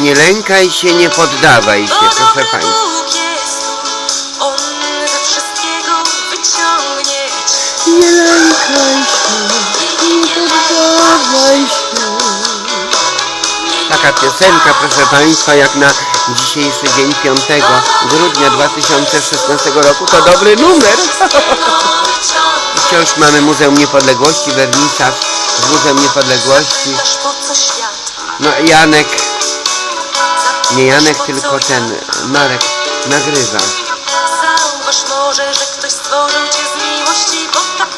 Nie lękaj się, nie poddawaj się, proszę Państwa. Nie lękaj się, nie poddawaj się. Taka piosenka, proszę Państwa, jak na dzisiejszy dzień 5 grudnia 2016 roku, to dobry numer. Wciąż mamy Muzeum Niepodległości, wernisaż w Muzeum Niepodległości. Aż po co świat No Janek, nie Janek, tylko ten Marek nagrywa. Zauważ może, że ktoś stworzył cię z miłości, bo tak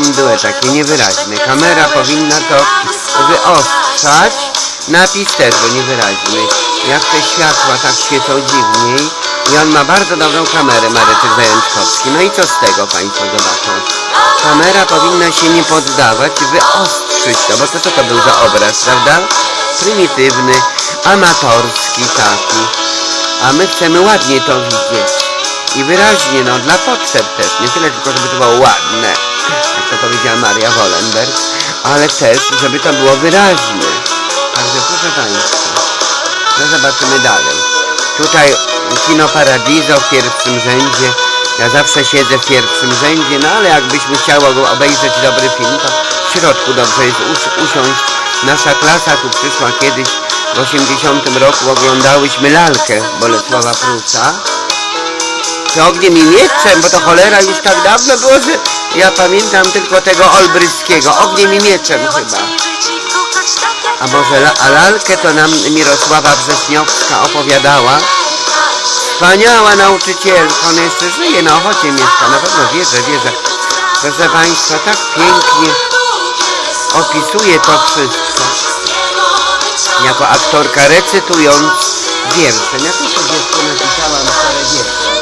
było takie niewyraźne. Kamera powinna to wyostrzać. Napis też był niewyraźny. Jak te światła tak świecą dziwniej. I on ma bardzo dobrą kamerę, Mareczek Zajączkowski. No i co z tego Państwo zobaczą? Kamera powinna się nie poddawać, wyostrzyć to, bo to co to był za obraz, prawda? Prymitywny, amatorski taki. A my chcemy ładnie to widzieć. I wyraźnie, no dla potrzeb też. Nie tyle tylko, żeby to było ładne, to powiedziała Maria Wollenberg, ale też, żeby to było wyraźne. Także proszę Państwa, no zobaczymy dalej. Tutaj Kino Paradiso w pierwszym rzędzie. Ja zawsze siedzę w pierwszym rzędzie, no ale jakbyśmy chciały obejrzeć dobry film, to w środku dobrze jest us- usiąść. Nasza klasa tu przyszła kiedyś w 80 roku, oglądałyśmy lalkę Bolesława Prusa. Czy ogniem i mieczem, bo to cholera już tak dawno było, że ja pamiętam tylko tego Olbryskiego, ogniem i mieczem chyba. A może la, a lalkę to nam Mirosława Wrześniowska opowiadała. Wspaniała nauczycielka, ona jeszcze żyje na Ochocie mieszka, na pewno wierzę, wierzę. Proszę Państwa, tak pięknie opisuje to wszystko. Jako aktorka recytując wiersze. Ja też napisałam parę wierszy,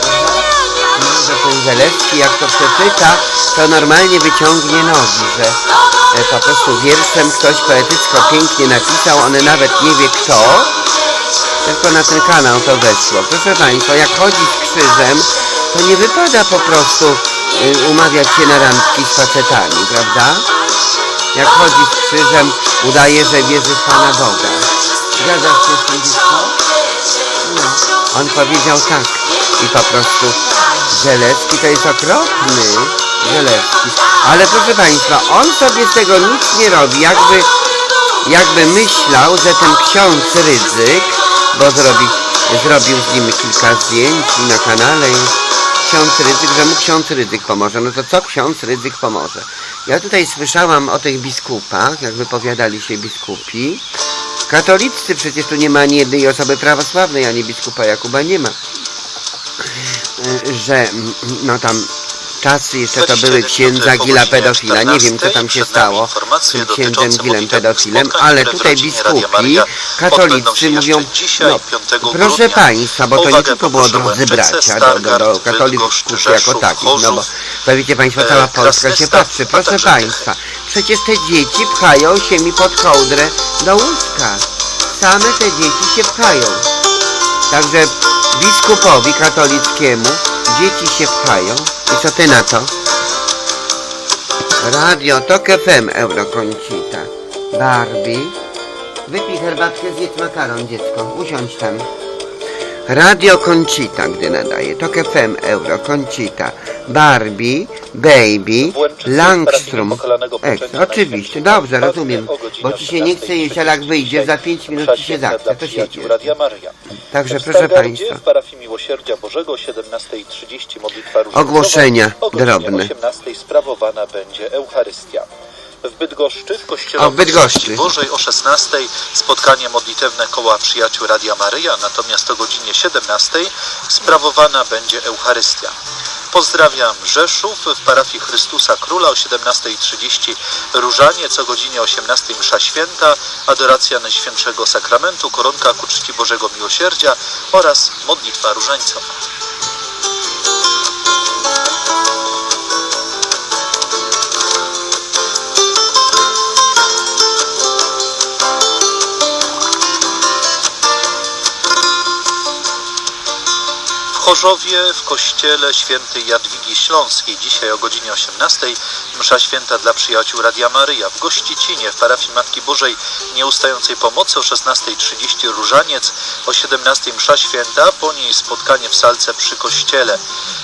ten Zalewski jak to przeczyta, to normalnie wyciągnie nogi, że e, po prostu wierszem ktoś poetycko pięknie napisał, on nawet nie wie kto, tylko na ten kanał to weszło. Proszę Państwa, jak chodzi z krzyżem, to nie wypada po prostu y, umawiać się na randki z facetami, prawda? Jak chodzi z krzyżem, udaje, że wierzy w Pana Boga. Zgadzasz się z tym? No. On powiedział tak i po prostu Żelewski to jest okropny Żelewski. Ale proszę Państwa, on sobie z tego nic nie robi, jakby, jakby myślał, że ten ksiądz Rydzyk, bo zrobi, zrobił z nim kilka zdjęć na kanale ksiądz Rydzyk, że mu ksiądz Rydzyk pomoże. No to co ksiądz Rydzyk pomoże? Ja tutaj słyszałam o tych biskupach, jak wypowiadali się biskupi. Katolicy przecież tu nie ma ani jednej osoby prawosławnej, ani biskupa Jakuba nie ma. Że no tam czasy jeszcze to były 24 księdza Gila pedofila. Nie wiem co 14. tam się stało z tym księdzem Gilem pedofilem, ale tutaj biskupi odbędą katolicy mówią, no 5 proszę. Państwa, bo to nie tylko było drodzy bracia do, do, do katolików jako takich, no bo to wiecie Państwo, cała e, Polska się patrzy. Proszę Państwa, przecież te dzieci pchają się mi pod kołdrę do łóżka. Same te dzieci się pchają. Także biskupowi katolickiemu dzieci się pchają. I co ty na to? Radio Tok FM Eurokoncita. Barbie. Wypij herbatkę, zjedz makaron, dziecko. Usiądź tam. Radio Concita, gdy nadaje. Tok FM Euro Concita. Barbie, Baby, Langstrom. Poczęcia oczywiście, dobrze, rozumiem. Bo ci się nie chce jeść, ale jak wyjdzie, za 5 minut ci się zachce, to. Radia Maryja. Także proszę Państwa. w parafii Miłosierdzia Bożego o 17.30 modlitwa różańcowa. Ogłoszenia drobne. 18.00 sprawowana będzie Eucharystia. W Bydgoszczy w kościele w Bydgoszczy. Bożej o 16.00 spotkanie modlitewne koła przyjaciół Radia Maryja, natomiast o godzinie 17.00 sprawowana będzie Eucharystia. Pozdrawiam Rzeszów w parafii Chrystusa Króla o 17.30 Różaniec, o godzinie 18 Msza Święta, adoracja Najświętszego Sakramentu, koronka ku czci Bożego Miłosierdzia oraz modlitwa różańcowa. Chorzowie w kościele świętej Jadwigi Śląskiej dzisiaj o godzinie 18 msza święta dla przyjaciół Radia Maryja. W Gościcinie w parafii Matki Bożej Nieustającej Pomocy o 16.30 Różaniec, o 17 msza święta, po niej spotkanie w salce przy kościele.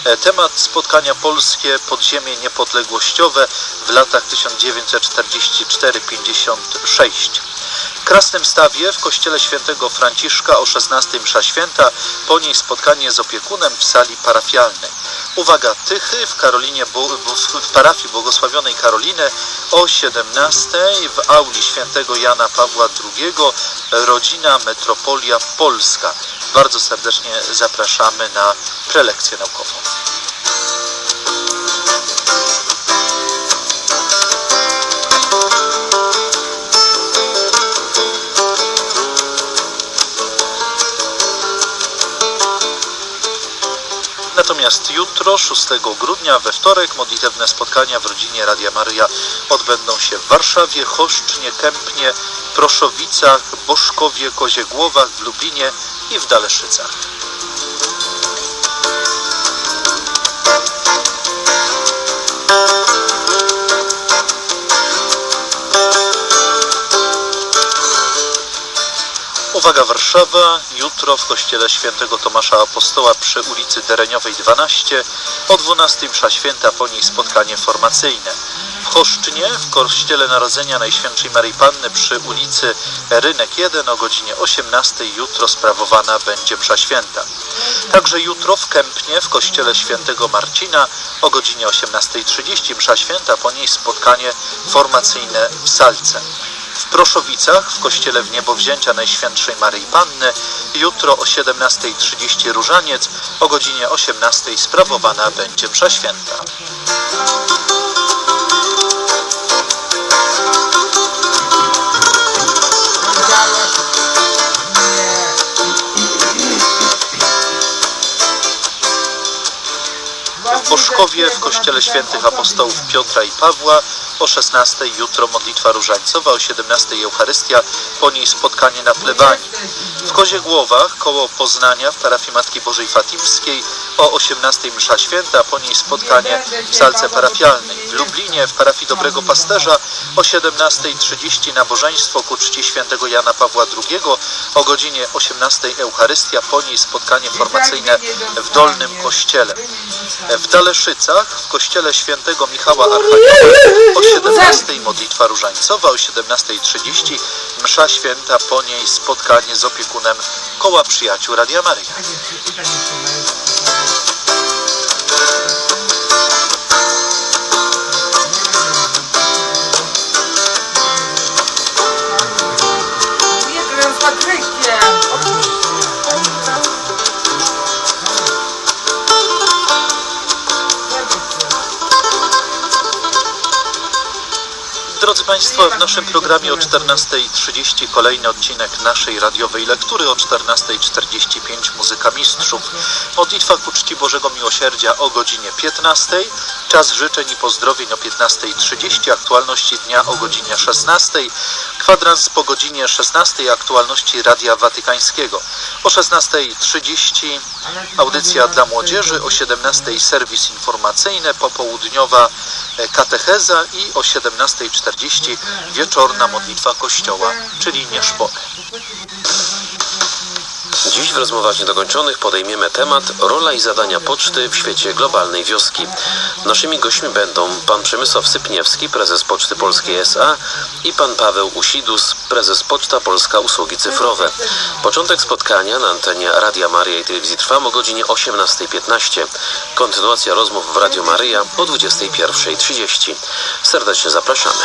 E, Temat spotkania polskie podziemie niepodległościowe w latach 1944-56. W Krasnym Stawie w kościele świętego Franciszka o 16 msza święta, po niej spotkanie z opiekunem w sali parafialnej. Uwaga, Tychy w, Karolinie, w parafii błogosławionej Karoliny o 17 w auli świętego Jana Pawła II rodzina Metropolia Polska. Bardzo serdecznie zapraszamy na prelekcję naukową. Natomiast jutro, 6 grudnia, we wtorek, modlitewne spotkania w rodzinie Radia Maryja odbędą się w Warszawie, Choszcznie, Kępnie, Proszowicach, Boszkowie, Koziegłowach, w Lublinie i w Daleszycach. Uwaga Warszawa, jutro w kościele świętego Tomasza Apostoła przy ulicy Dereniowej 12, o 12 msza święta, po niej spotkanie formacyjne. W Choszczynie, w kościele Narodzenia Najświętszej Maryi Panny przy ulicy Rynek 1 o godzinie 18 jutro sprawowana będzie msza święta. Także jutro w Kępnie w kościele świętego Marcina o godzinie 18.30 msza święta, po niej spotkanie formacyjne w Salce. W Proszowicach w kościele w niebowzięcia Najświętszej Maryi Panny. Jutro o 17.30 różaniec, o godzinie 18.00 sprawowana będzie msza W Boszkowie w kościele świętych apostołów Piotra i Pawła o 16 jutro modlitwa różańcowa, o 17 Eucharystia, po niej spotkanie na plebanii. W Koziegłowach koło Poznania w parafii Matki Bożej Fatimskiej o 18 msza święta, po niej spotkanie w salce parafialnej. W Lublinie w parafii Dobrego Pasterza o 17.30 nabożeństwo ku czci świętego Jana Pawła II, o godzinie 18 Eucharystia, po niej spotkanie formacyjne w Dolnym Kościele. W Daleszycach w kościele świętego Michała Archanioła o 17 modlitwa różańcowa, o 17.30 msza święta, po niej spotkanie z opiekunem koła przyjaciół Radia Maryja. Nie, Drodzy Państwo, w naszym programie o 14.30 kolejny odcinek naszej radiowej lektury, o 14.45 muzyka mistrzów, modlitwa ku czci Bożego Miłosierdzia o godzinie 15, czas życzeń i pozdrowień o 15.30, aktualności dnia o godzinie 16, kwadrans po godzinie 16, aktualności Radia Watykańskiego. O 16.30 audycja dla młodzieży, o 17.00 serwis informacyjny, popołudniowa e, katecheza i o 17.40 wieczorna modlitwa Kościoła, czyli nieszpole. Dziś w rozmowach niedokończonych podejmiemy temat rola i zadania poczty w świecie globalnej wioski. Naszymi gośćmi będą pan Przemysław Sypniewski, prezes Poczty Polskiej SA i pan Paweł Usidus, prezes Poczta Polska Usługi Cyfrowe. Początek spotkania na antenie Radia Maryja i Telewizji Trwam o godzinie 18.15. Kontynuacja rozmów w Radio Maryja o 21.30. Serdecznie zapraszamy.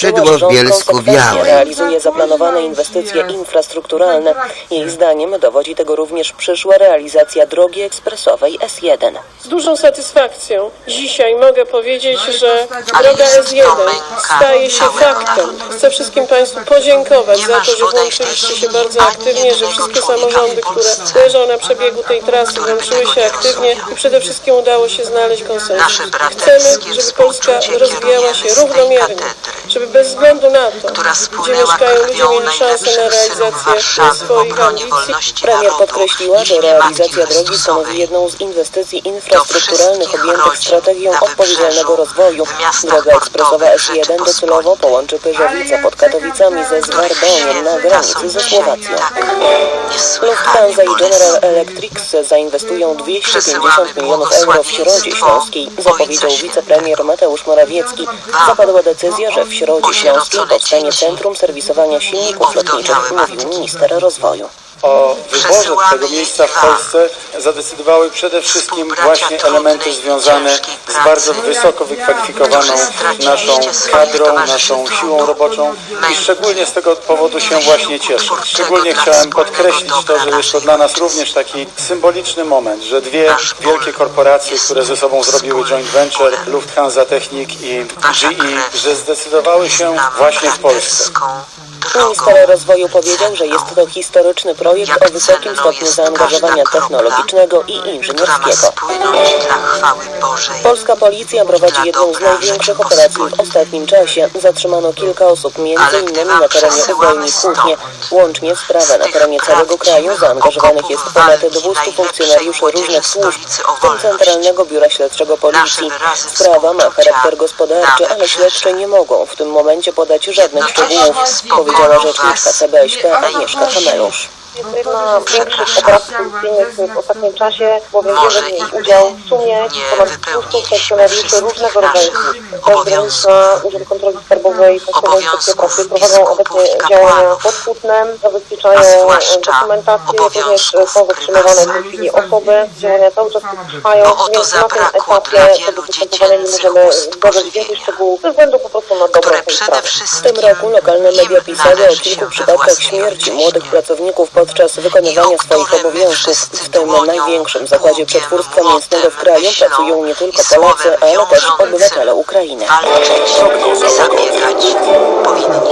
Szydło że w rząd Bielsku konsekwentnie Białym. realizuje zaplanowane inwestycje infrastrukturalne. Jej zdaniem dowodzi tego również przyszła realizacja drogi ekspresowej S1. Z dużą satysfakcją dzisiaj mogę powiedzieć, że Ale droga jest S1 to męka staje się faktem. Chcę wszystkim Państwu podziękować za to, że włączyliście się bardzo aktywnie, że wszystkie samorządy, które leżą na przebiegu tej trasy, włączyły się nie aktywnie i przede wszystkim udało się znaleźć konsensus. Chcemy, żeby Polska rozwijała się równomiernie, żeby bez względu na to, która gdzie mieszkają ludzie, mieli szansę na realizację swoich ambicji. Premier podkreśliła, że realizacja drogi stanowi jedną z inwestycji infrastrukturalnych objętych strategią odpowiedzialnego rozwoju. Droga ekspresowa portowych S1 docelowo połączy Pyrzowice pod Katowicami ze Zwardoniem na granicy ze Słowacją. Lufthansa i General. Electric zainwestują 250 Przesyłamy milionów euro w Środzie Śląskiej, zapowiedział wicepremier Mateusz Morawiecki. Zapadła decyzja, że w Środzie Śląskiej powstanie Centrum Serwisowania Silników Lotniczych, mówił minister rozwoju. O wyborze tego miejsca w Polsce zadecydowały przede wszystkim właśnie elementy związane z bardzo wysoko wykwalifikowaną naszą kadrą, naszą siłą roboczą i szczególnie z tego powodu się właśnie cieszę. Szczególnie chciałem podkreślić to, że jest to dla nas również taki symboliczny moment, że dwie wielkie korporacje, które ze sobą zrobiły joint venture. Lufthansa Technik i GE, że zdecydowały się właśnie w Polsce. Minister rozwoju powiedział, że jest to historyczny projekt Jak o wysokim stopniu zaangażowania technologicznego i inżynierskiego. Polska policja prowadzi jedną z największych operacji w ostatnim czasie. Zatrzymano kilka osób, wam na terenie Uzdolni stąd, Kłótnie. Łącznie w sprawę na terenie całego kraju zaangażowanych jest ponad walki 200 najlepszej funkcjonariuszy różnych służb, w tym. Centralnego Biura Śledczego Policji. Sprawa ma charakter gospodarczy, ale śledczy nie mogą w tym momencie podać żadnych szczegółów, powiedziała rzeczniczka CBŚP Agnieszka Kamerusz. Jedna z większych operacji policyjnych w ostatnim czasie, bowiem bierze w niej udział w sumie ponad 200 wypełniliśmy funkcjonariuszy różnego rodzaju naszych służb. Straż obowiązków. Graniczna, Urząd Kontroli Skarbowej, Państwowa Inspekcja Pracy prowadzą obecnie działania pod Kutnem, zabezpieczają e, dokumentację, również e, są zatrzymywane w tej chwili osoby. Działania cały czas trwają, Bo o to więc na tym etapie do postępowania nie możemy pożywienia, więcej szczegółów ze względu po prostu na które tej sprawy. W tym roku lokalne media pisały o kilku przypadkach śmierci młodych pracowników podczas wykonywania swoich obowiązków. W tym największym zakładzie przetwórstwa mięsnego w kraju pracują nie tylko Polacy, ale też obywatele Ukrainy.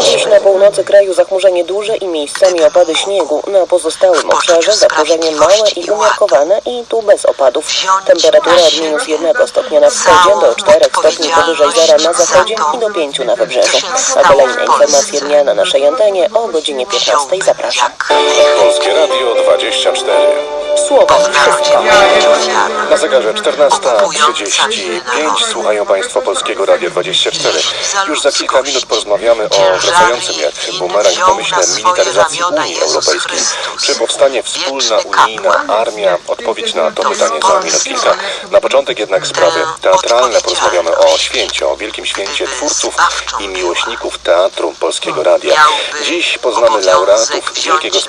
Dziś na północy kraju zachmurzenie duże i miejscami opady śniegu. Na pozostałym obszarze zachmurzenie małe i umiarkowane i tu bez opadów. Temperatura od minus 1 stopnia na wschodzie do 4 stopni powyżej zera na zachodzie i do 5 na wybrzeżu. A kolejne informacje dnia na naszej antenie o godzinie 15 zapraszam. Polskie Radio 24. Słowa. Na zegarze 14.35 słuchają Państwo Polskiego Radia 24. Już za kilka minut porozmawiamy o wracającym jak bumerang pomyśle militaryzacji Unii Europejskiej. Czy powstanie wspólna unijna armia? Odpowiedź na to pytanie za minut kilka. Na początek jednak sprawy teatralne. Porozmawiamy o święcie, o wielkim święcie twórców i miłośników teatru Polskiego Radia. Dziś poznamy laureatów Wielkiego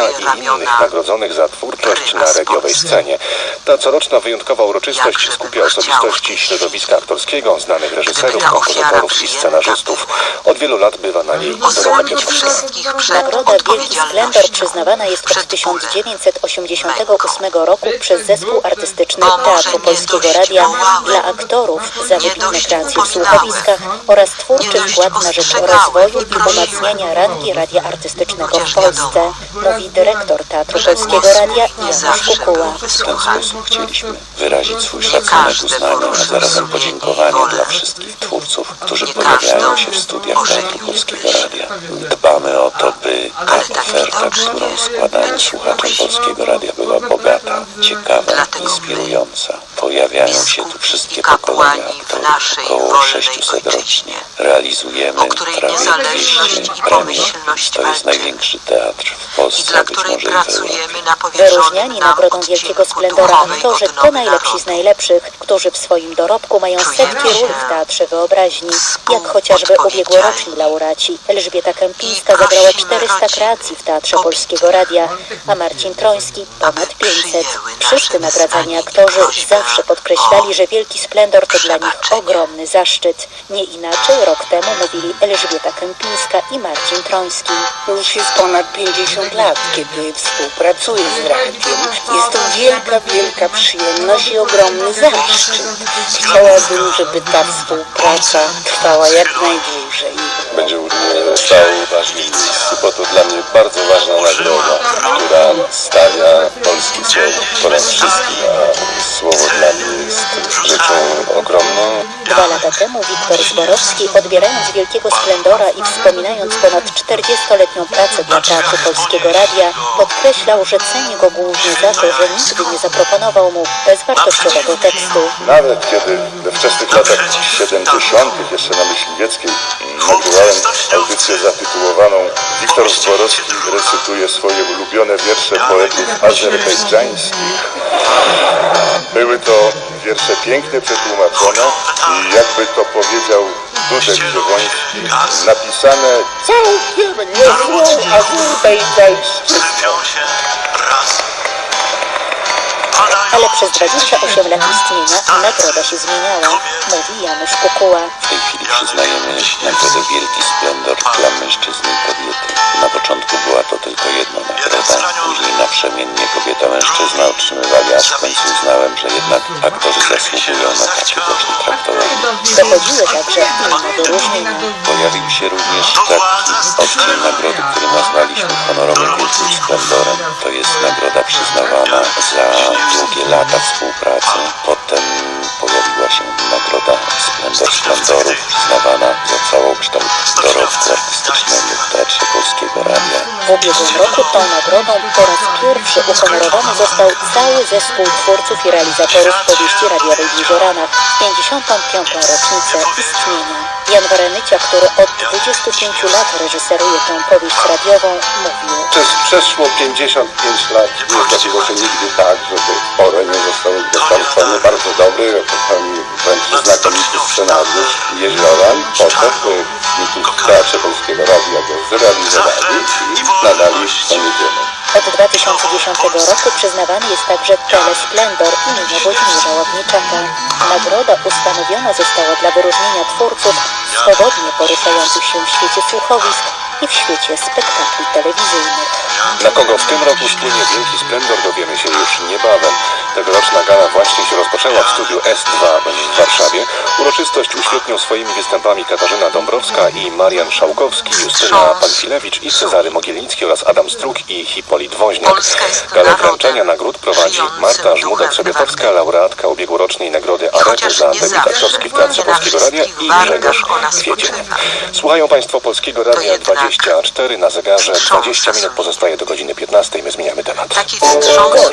I innych nagrodzonych za twórczość na radiowej scenie. Ta coroczna wyjątkowa uroczystość skupia osobistości środowiska aktorskiego, znanych reżyserów, kompozytorów i scenarzystów. Od wielu lat bywa na niej Dorota Piotrowska. Nagroda Wielki Splendor przyznawana jest od przed bólem, 1988 roku przez Zespół Artystyczny Teatru Polskiego Radia dla aktorów za wybitne kreacje w słuchowiskach oraz twórczy wkład na rzecz rozwoju i umacniania rangi radia artystycznego w Polsce, wiadomo, mówi dyrektor Teatru Polskiego Radia nie Janusz zawsze Kukuła. W ten wysłuchany. sposób chcieliśmy wyrazić swój szacunek, uznanie, a zarazem podziękowanie dla wszystkich twórców, którzy pojawiają się w studiach Teatru Polskiego. Radia. Dbamy o to, by ta oferta, którą składają słuchaczom Polskiego Radia była bogata, ciekawa, inspirująca. Pojawiają się tu wszystkie pokolenia aktorów, naszej około wolnej 600 rocznie. Realizujemy prawie niezależność 200 i premii. pomyślność To jest największy teatr w Polsce, dla której pracujemy na powierzonym Wyróżniani nam Nagrodą odcinku Wielkiego Splendora duchowej to odnowy najlepsi z narodu. najlepszych, którzy w swoim dorobku mają setki ról w Teatrze Wyobraźni, jak chociażby ubiegłoroczni laureaci. Elżbieta Kępińska zagrała prosimy 400 rodziny kreacji w Teatrze Polskiego Radia, a Marcin Troński ponad aby 500. przyjęły nasze Wszyscy nagradzani aktorzy zawsze podkreślali, że wielki splendor to dla nich ogromny zaszczyt. Nie inaczej rok temu mówili Elżbieta Kępińska i Marcin Troński. Już jest ponad 50 lat, kiedy współpracuję z radiem. Jest to wielka, wielka przyjemność i ogromny zaszczyt. Chciałabym, żeby ta współpraca trwała jak najdłużej. Będzie stał miejscu, bo to dla mnie bardzo ważna nagroda, która stawia polski słowo po raz wszystkim, słowo dla mnie jest rzeczą ogromną. Dwa lata temu Wiktor Zborowski, odbierając wielkiego splendora i wspominając ponad 40-letnią pracę dla Teatru Polskiego Radia, podkreślał, że ceni go głównie za to, że nigdy nie zaproponował mu bezwartościowego tekstu. Nawet kiedy we wczesnych latach 70. jeszcze na Myśliwieckiej nagrywałem audycję zatytułowaną Wiktor Zborowski recytuje swoje ulubione wiersze poetów azerbejdżańskich. Były to wiersze pięknie przetłumaczone i jakby to powiedział Dudek Dziewoński, napisane całkiem niezłą azerbejdżańszczyzną. Ale przez 28 lat istnienia nagroda się zmieniała, mówi Janusz Kukuła. W tej chwili przyznajemy nagrodę Wielki Splendor dla mężczyzny i kobiety. Na początku była to tylko jedna nagroda, później naprzemiennie kobieta-mężczyzna otrzymywali, aż w końcu uznałem, że jednak aktorzy zasługują na takie właśnie traktowanie. Dochodziły także inne wyróżnienia. Pojawił się również taki odcień nagrody, który nazwaliśmy honorowym Wielkim Splendorem. To jest nagroda przyznawana za długie lata współpracy. Potem pojawiła się nagroda Splendor Splendorów, przyznawana za całokształt dorobku artystycznego w Teatrze Polskiego Radia. W ubiegłym roku tą nagrodą po raz pierwszy uhonorowany został cały zespół twórców i realizatorów powieści radiowej w Jezioranach, 55. rocznicę istnienia. Jan Warenycia, który od 25 lat reżyseruje tę powieść radiową, mówił. Przez przeszło 55 lat nie zdarzyło się nigdy tak, żeby pore nie zostały dostarczone bardzo dobry, wręcz znakomity scenariusz Jezioran, po to, by w Teatrze Polskiego Radia go zrealizowali i nadali tę niedzielę. Od 2010 roku przyznawany jest także Telesplendor imienia Włodzimierza Ławniczaka. Nagroda ustanowiona została dla wyróżnienia twórców swobodnie poruszających się w świecie słuchowisk i w świecie spektakli telewizyjnych. Na kogo w tym roku spłynie Wielki Splendor dowiemy się już niebawem. Tegoroczna gala właśnie się rozpoczęła w studiu S2 w Warszawie. Uroczystość uświetnią swoimi występami Katarzyna Dąbrowska i Marian Szałkowski, Justyna Panfilewicz i Cezary Mogieliński oraz Adam Struk i Hipolit Woźniak. Galę wręczenia nagród prowadzi Marta Żmuda-Trzebiatowska, laureatka ubiegłorocznej nagrody Arety za debiut aktorski w Teatrze Polskiego Radia i Grzegorz Kwiecień. Słuchają Państwo Polskiego Radia 24 na zegarze 20 minut pozostaje do godziny 15. My zmieniamy temat. Taki wstrząs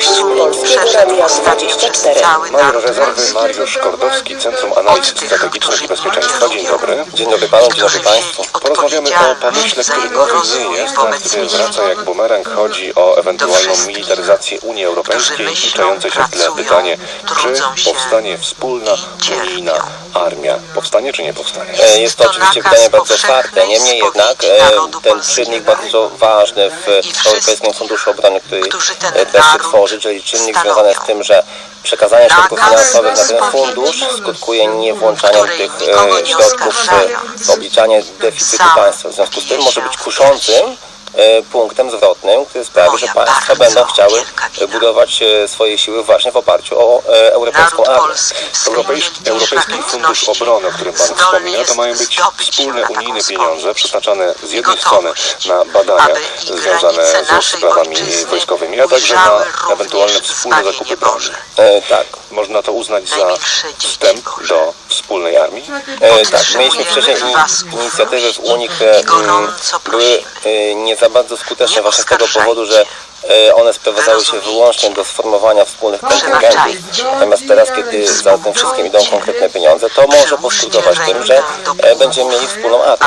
24. Major Rezerwy Mariusz Kordowski, Centrum Analiz Strategicznych i Bezpieczeństwa. Dzień dobry. Dzień dobry panu, dzień dobry państwu. Porozmawiamy o pomyśle, który nowy nie jest, a który wraca jak bumerang. Chodzi o ewentualną militaryzację Unii Europejskiej i czające się w tle pytanie, czy powstanie wspólna unijna armia. Powstanie czy nie powstanie? E, jest to oczywiście pytanie bardzo otwarte. Niemniej jednak e, ten czynnik bardzo ważny w Europejskim Funduszu Obrony, który teraz e, się tworzy, czyli czynnik związany z tym, że przekazanie środków finansowych na ten fundusz skutkuje niewłączaniem tych e, środków e, w obliczanie deficytu państwa. W związku z tym może być kuszącym e, punktem zwrotnym, który sprawi, że państwa będą chciały e, budować e, swoje siły właśnie w oparciu o e, europejską armię. Europejski, Europejski Fundusz Obrony, o którym Pan wspomina, to mają być wspólne unijne pieniądze przeznaczane z jednej strony na badania związane ze sprawami wojskowymi, a także na ewentualne wspólne zakupy broni. E, tak. Można to uznać za wstęp do wspólnej armii? E, tak, mieliśmy wcześniej in, inicjatywy w Unii, które mm, były e, nie za bardzo skuteczne właśnie z tego powodu, że one sprowadzały się wyłącznie do sformowania wspólnych kontyngentów. Natomiast teraz, kiedy za tym wszystkim idą konkretne pieniądze, to może poskutkować tym, że e, będziemy mieli wspólną armię.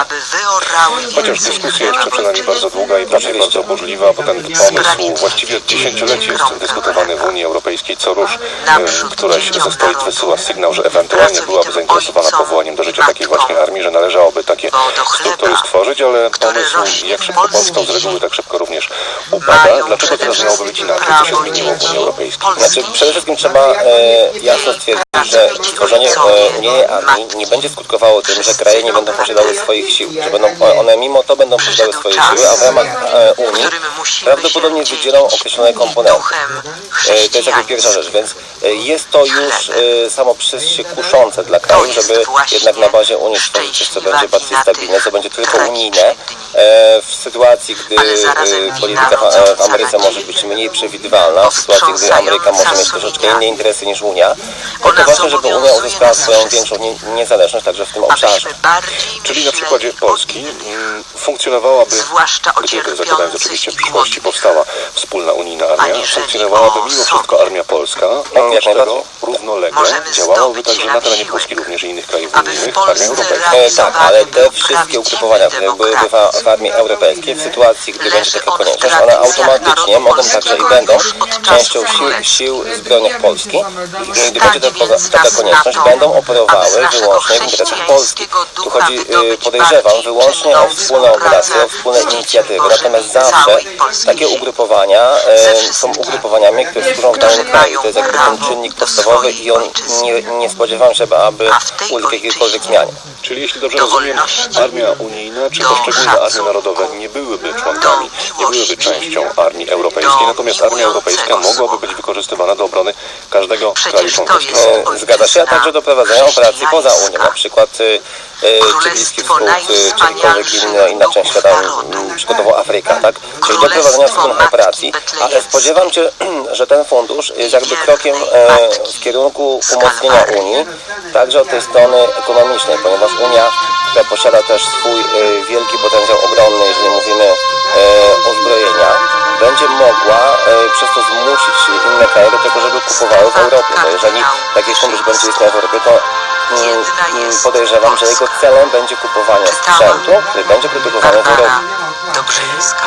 Chociaż dyskusja jeszcze przed nami bardzo długa i raczej bardzo burzliwa, bo ten pomysł właściwie dziesięcioleci jest dyskutowany w Unii Europejskiej. Co rusz e, któraś ze stolic wysyła sygnał, że ewentualnie byłaby zainteresowana powołaniem do życia takiej właśnie armii, że należałoby takie struktury stworzyć, ale pomysł jak szybko powstał z reguły, tak szybko również upada. Dlaczego Dlaczego teraz miałoby być inaczej? Co się zmieniło w Unii Europejskiej? Znaczy, przede wszystkim trzeba e, jasno stwierdzić, że tworzenie e, unijnej armii nie będzie skutkowało tym, że kraje nie będą posiadały swoich sił, że będą one mimo to będą posiadały swoje siły, a w ramach e, Unii prawdopodobnie wydzielą określone komponenty. E, to jest jakby pierwsza rzecz, więc e, jest to już e, samo przez się kuszące dla kraju, żeby jednak na bazie Unii stworzyć coś, co będzie bardziej stabilne, co będzie tylko unijne, e, w sytuacji, gdy e, polityka w, w Ameryce może być mniej przewidywalna, w sytuacji, gdy Ameryka może mieć troszeczkę inne interesy niż Unia, to to ważne, żeby Unia uzyskała swoją większą nie, niezależność także w tym obszarze. Czyli na przykładzie Polski mm, funkcjonowałaby, gdyby zakładając oczywiście w przyszłości powstała wspólna unijna armia, funkcjonowałaby mimo wszystko armia polska, a Jak najbardziej. równolegle działałaby także na terenie Polski również i innych krajów unijnych armia europejska. E, tak, ale te wszystkie ugrupowania, które byłyby w, w armii europejskiej, w sytuacji, gdy będzie taka konieczność, one automatycznie mogą także i będą częścią sił, sił zbrojnych Polski. I gdy będzie taka, taka konieczność, będą operowały wyłącznie w interesach Polski. Tu chodzi, e, podejrzewam, wyłącznie o wspólne operacje, o wspólne inicjatywy. Natomiast zawsze takie ugrupowania e, są ugrupowaniami, które służą danym kraju. To jest jakby ten czynnik podstawowy i on nie, nie spodziewam się, aby uległ jakiejkolwiek zmianie. Czyli jeśli dobrze rozumiem, armia unijna czy poszczególne armie narodowe nie byłyby członkami, nie byłyby częścią armii europejskiej, natomiast armia europejska mogłaby być wykorzystywana do obrony każdego kraju członkowskiego. E, Zgadza się, a także do prowadzenia operacji poza Unią, na przykład czy Bliski Wschód, czy inna, inna część świata, przykładowo Afryka, tak? Czyli do prowadzenia wspólnych operacji. Ale spodziewam się, że ten fundusz jest jakby krokiem e, w kierunku umocnienia Unii, także od tej strony ekonomicznej, ponieważ Unia, która posiada też swój e, wielki potencjał obronny, jeżeli mówimy e, o zbrojenia, będzie mogła e, przez to zmusić inne kraje do tego, żeby kupowały w Europie. Bo jeżeli taki fundusz będzie istniał w Europie, to mm, mm, podejrzewam, że jego celem będzie kupowanie sprzętu, który będzie produkowany w Europie.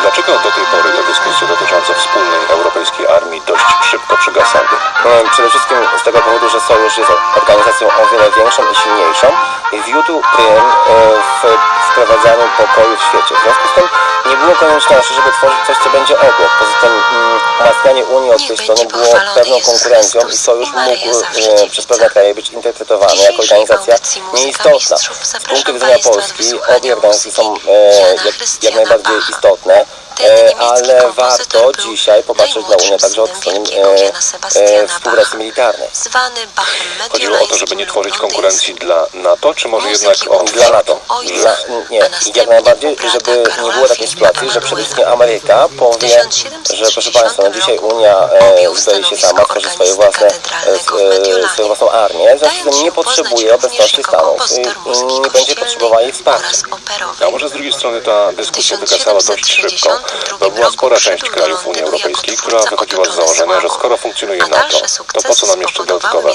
Dlaczego do tej pory te dyskusje dotyczące wspólnej europejskiej armii dość szybko przygasały? No, Przede wszystkim z tego powodu, że Sojusz jest organizacją o wiele większą i silniejszą i wiódł prym e, w wprowadzaniu pokoju w świecie. W związku z tym nie było konieczności, żeby tworzyć coś, co będzie obok. Poza tym mm, umacnianie Unii od tej strony było pewną konkurencją i Sojusz mógł e, przez pewne kraje być interpretowany jako organizacja nieistotna. Z punktu widzenia Polski obie organizacje są e, jak, jak najbardziej istotne. E, ale warto dzisiaj popatrzeć na Unię także od strony e, e, współpracy militarnej. Chodziło o to, żeby nie tworzyć konkurencji dla NATO, czy może jednak o Dla NATO. Dla, nie, jak najbardziej, żeby nie było takiej sytuacji, że przede wszystkim Ameryka powie, że proszę Państwa, no dzisiaj Unia e, zbroi się sama, tworzy swoje własne, e, swoją własną armię, w związku z tym nie potrzebuje obecności Stanów i, i nie będzie potrzebowała jej wsparcia. A może z drugiej strony ta dyskusja wygasała dość szybko, bo była spora część krajów Unii Europejskiej, która wychodziła z założenia, że skoro funkcjonuje NATO, to po co nam jeszcze dodatkowe,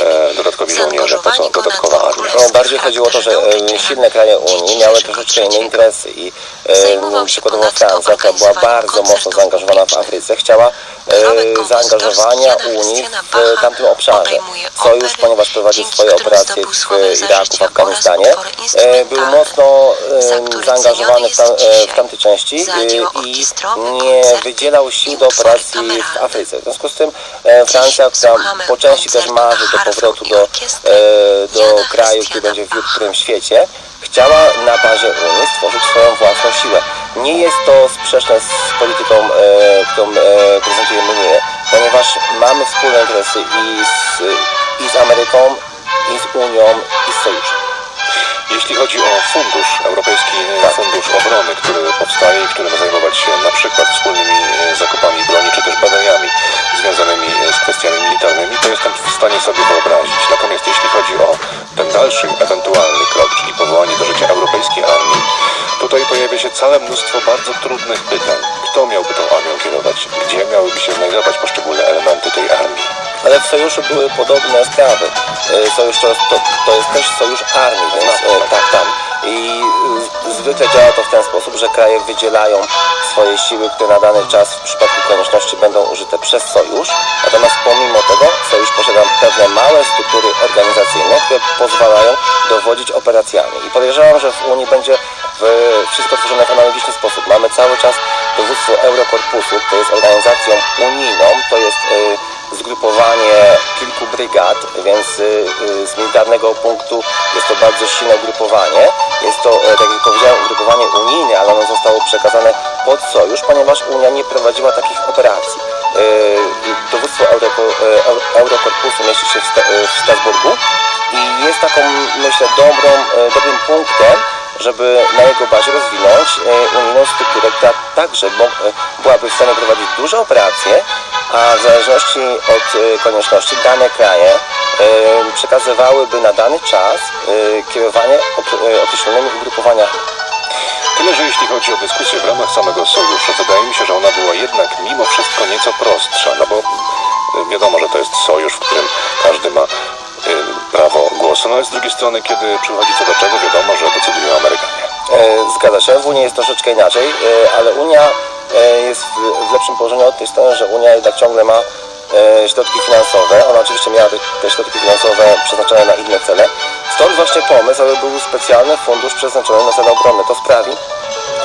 e, dodatkowi żołnierze, po co dodatkowa armia? No, bardziej chodziło o to, że e, silne kraje Unii miały troszeczkę inne interesy i e, przykładowo Francja, która była bardzo mocno zaangażowana w Afryce, chciała e, zaangażowania Unii w tamtym obszarze. Sojusz, ponieważ prowadził swoje operacje w Iraku, w Afganistanie, e, był mocno e, zaangażowany w, tam, e, w części e, i nie wydzielał sił do operacji w Afryce. W związku z tym e, Francja, która po części też marzy do powrotu do, e, do kraju, który będzie w którym świecie, chciała na bazie Unii stworzyć swoją własną siłę. Nie jest to sprzeczne z polityką, e, którą e, prezentujemy my, ponieważ mamy wspólne interesy i z, i z Ameryką, i z Unią, i z Sojuszem. Jeśli chodzi o fundusz, Europejski Fundusz Obrony, który powstaje i który ma zajmować się na przykład wspólnymi e, zakupami broni, czy też badaniami związanymi e, z kwestiami militarnymi, to jestem w stanie sobie wyobrazić. Natomiast jeśli chodzi o ten dalszy ewentualny krok, czyli powołanie do życia Europejskiej Armii, tutaj pojawia się całe mnóstwo bardzo trudnych pytań. Kto miałby tą armią kierować? Gdzie miałyby się znajdować poszczególne elementy tej armii? Ale w sojuszu były podobne sprawy. E, Sojusz to, to, to jest też sojusz armii, więc e, tak, tam. I e, zwykle działa to w ten sposób, że kraje wydzielają swoje siły, które na dany czas w przypadku konieczności będą użyte przez sojusz. Natomiast pomimo tego sojusz posiada pewne małe struktury organizacyjne, które pozwalają dowodzić operacjami. I podejrzewam, że w Unii będzie wszystko tworzone w analogiczny sposób. Mamy cały czas dowództwo Eurokorpusu, to jest organizacją unijną, to jest y, zgrupowanie kilku brygad, więc y, y, z militarnego punktu jest to bardzo silne ugrupowanie. Jest to, e, tak jak powiedziałem, ugrupowanie unijne, ale ono zostało przekazane pod sojusz, ponieważ Unia nie prowadziła takich operacji. Y, Dowództwo e, Eu- Eurokorpusu mieści się w, e, Strasburgu i jest taką, myślę, dobrą, e, dobrym punktem, żeby na jego bazie rozwinąć e, unijną strukturę, która także e, byłaby w stanie prowadzić duże operacje, a w zależności od e, konieczności dane kraje przekazywałyby na dany czas kierowanie okre- określonymi ugrupowaniami. Tyle, że jeśli chodzi o dyskusję w ramach samego sojuszu, wydaje mi się, że ona była jednak mimo wszystko nieco prostsza, no bo wiadomo, że to jest sojusz, w którym każdy ma ale z drugiej strony, kiedy przychodzi co do czego, wiadomo, że decydują Amerykanie. E, Zgadza się, w Unii jest troszeczkę inaczej, e, ale Unia e, jest w, w lepszym położeniu od tej strony, że Unia jednak ciągle ma e, środki finansowe. Ona oczywiście miała te, te środki finansowe przeznaczone na inne cele. Stąd właśnie pomysł, aby był specjalny fundusz przeznaczony na cele obronne. To sprawi,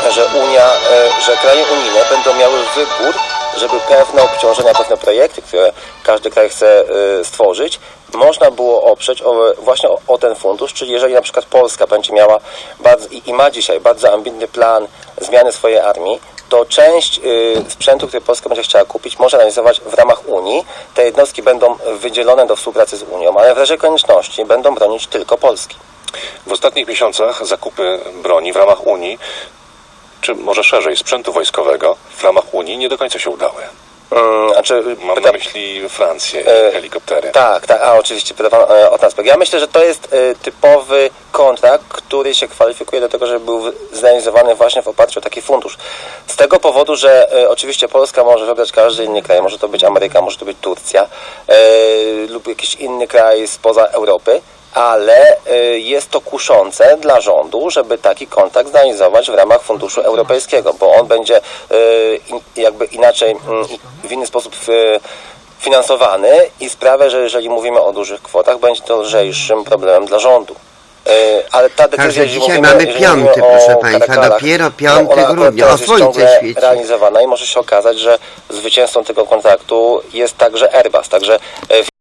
że Unia, e, że kraje unijne będą miały wybór, żeby pewne obciążenia, pewne projekty, które każdy kraj chce e, stworzyć, można było oprzeć o, właśnie o, o ten fundusz, czyli jeżeli na przykład Polska będzie miała bardzo, i, i ma dzisiaj bardzo ambitny plan zmiany swojej armii, to część y, sprzętu, który Polska będzie chciała kupić, może realizować w ramach Unii. Te jednostki będą wydzielone do współpracy z Unią, ale w razie konieczności będą bronić tylko Polski. W ostatnich miesiącach zakupy broni w ramach Unii, czy może szerzej sprzętu wojskowego w ramach Unii nie do końca się udały. Mm, znaczy, Mam pyta- na myśli Francję E, i helikoptery. Tak, tak, a oczywiście pyta pan e, o transport. Ja myślę, że to jest e, typowy kontrakt, który się kwalifikuje do tego, żeby był zrealizowany właśnie w oparciu o taki fundusz. Z tego powodu, że e, oczywiście Polska może wybrać każdy inny kraj, może to być Ameryka, może to być Turcja e, lub jakiś inny kraj spoza Europy, ale e, jest to kuszące dla rządu, żeby taki kontakt zrealizować w ramach funduszu europejskiego, bo on będzie in- jakby inaczej, mm, w inny sposób e, finansowany i sprawia, że jeżeli mówimy o dużych kwotach, będzie to lżejszym problemem dla rządu. Ale ta decyzja, Także dzisiaj mówimy, mamy piąty, proszę państwa, dopiero to 5 ona akurat grudnia, o słońce świeci. realizowana i może się okazać, że zwycięzcą tego kontraktu jest także Airbus. Także